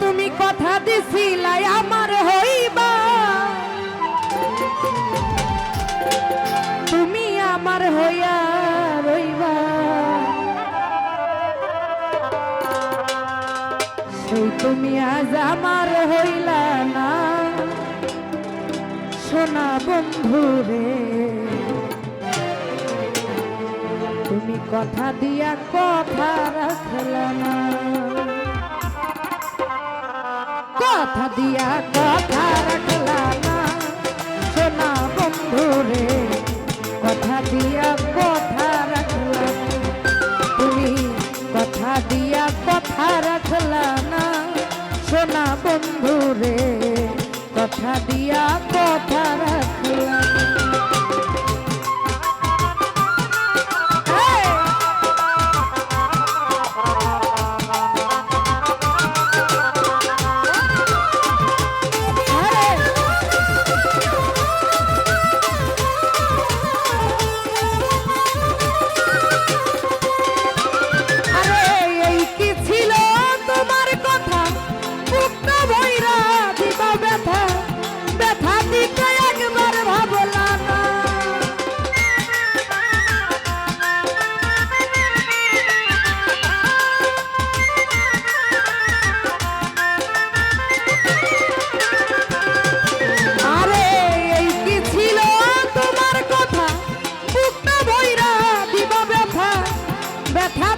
তুমি কথা দিছিলাই আমার হইবা। তুমি আমার হইয়া রইবা। সেই তুমি আজ আমার হইলা না। সোনা বন্ধু রে, তুমি কথা দিয়া কথা রাখলা না। কথা দিয়া কথা রাখলা না। সোনা বন্ধু রে কথা দিয়া কথা রাখলা। তুমি কথা দিয়া কথা রাখলা না। সোনা বন্ধু রে কথা দিয়া কথা রাখলা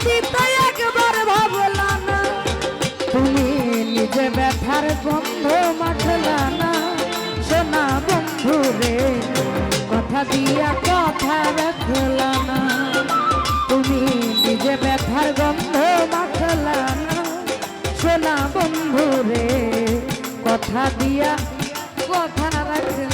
দিতে একবার ভাবলা না, তুমি নিজে ব্যথার গন্ধ মাখলা না। সোনা বন্ধু রে, কথা দিয়া কথা রাখলা না। তুমি নিজে ব্যথার গন্ধ মাখলা না। সোনা বন্ধু রে, কথা দিয়া কথা রাখলা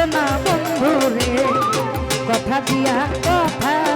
সোনা বন্ধু রে কথা দিয়া কথা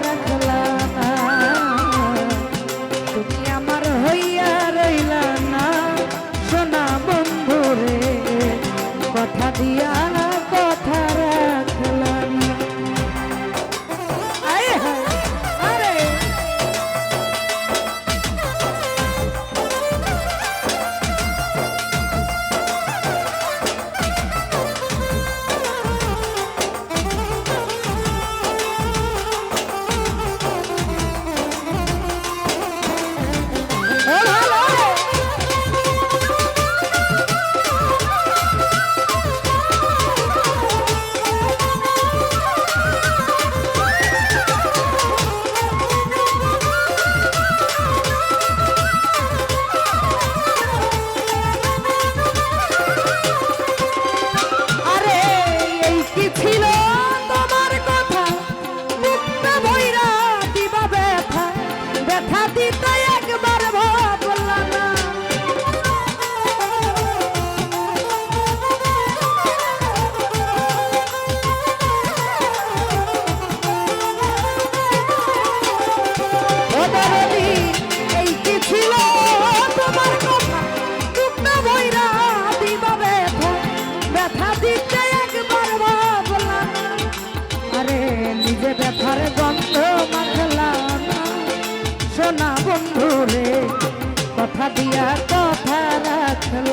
ব্যথা দিতে একবার ভাবলা কথা দিয়া কথা রাখল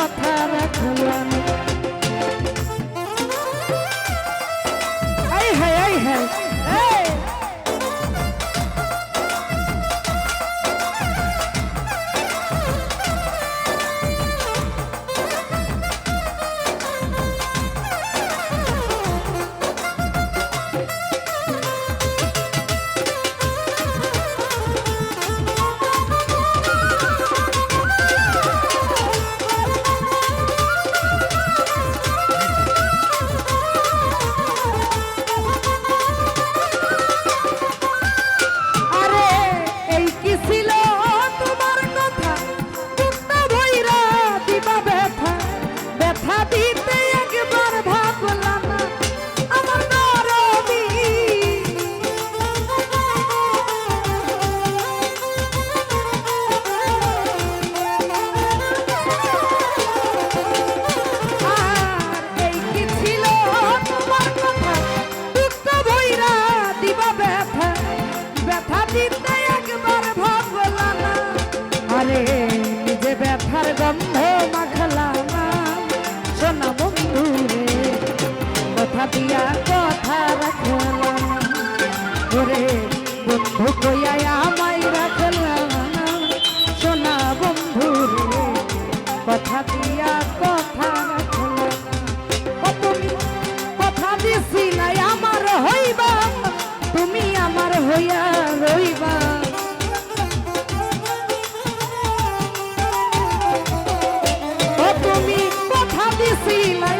কথা রাখলাম। চিন্তা একবার ভাবলা না। আরে যে ব্যথার গন্ধ মাখলা না। শোনা বন্ধু রে কথা দিয়া কথা রাখলা see like